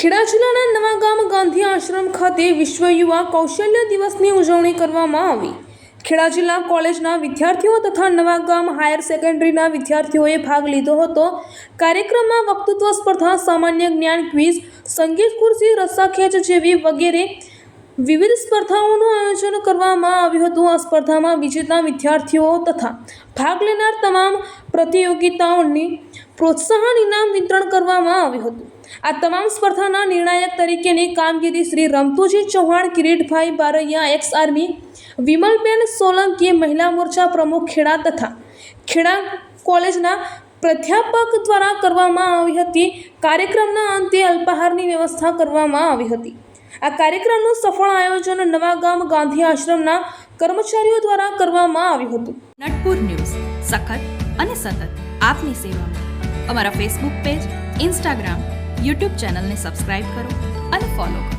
ખેડા જિલ્લાના નવાગામ ગાંધી આશ્રમ ખાતે વિશ્વ યુવા કૌશલ્ય દિવસની ઉજવણી કરવામાં આવી. ખેડા જિલ્લા કોલેજના વિદ્યાર્થીઓ તથા નવાગામ હાયર સેકન્ડરીના વિદ્યાર્થીઓએ ભાગ લીધો હતો. કાર્યક્રમમાં વક્તૃત્વ સ્પર્ધા, સામાન્ય જ્ઞાન ક્વિઝ, સંગીત ખુરશી રસ્સાખેંચ જેવી વગેરે વિવિધ સ્પર્ધાઓનું આયોજન કરવામાં આવ્યું હતું. આ સ્પર્ધામાં વિજેતા વિદ્યાર્થીઓ તથા ભાગ લેનાર તમામ પ્રતિયોગિતાઓની પ્રોત્સાહન ઇનામ વિતરણ કરવામાં આવ્યું હતું. આ તમામ સ્પર્ધાના નિર્ણાયક તરીકેની કામગીરી શ્રી રમતુજી ચૌહાણ, કિરીટભાઈ બારૈયા, એક્સ આર્મી, વિમલબેન સોલંકી, મહિલા મોરચા પ્રમુખ ખેડા તથા ખેડા કોલેજના પ્રાધ્યાપક દ્વારા કરવામાં આવી હતી. કાર્યક્રમના અંતે અલ્પાહારની વ્યવસ્થા કરવામાં આવી હતી. આ કાર્યક્રમનું સફળ આયોજન નવાગામ ગાંધી આશ્રમના કર્મચારીઓ દ્વારા કરવામાં આવ્યું હતું. નટપુર ન્યૂઝ, સખત અને સતત આપની સેવામાં. અમારા ફેસબુક પેજ ઇન્સ્ટાગ્રામ યુટ્યુબ ચેનલને સબસ્ક્રાઇબ કરો અને ફોલો કરો.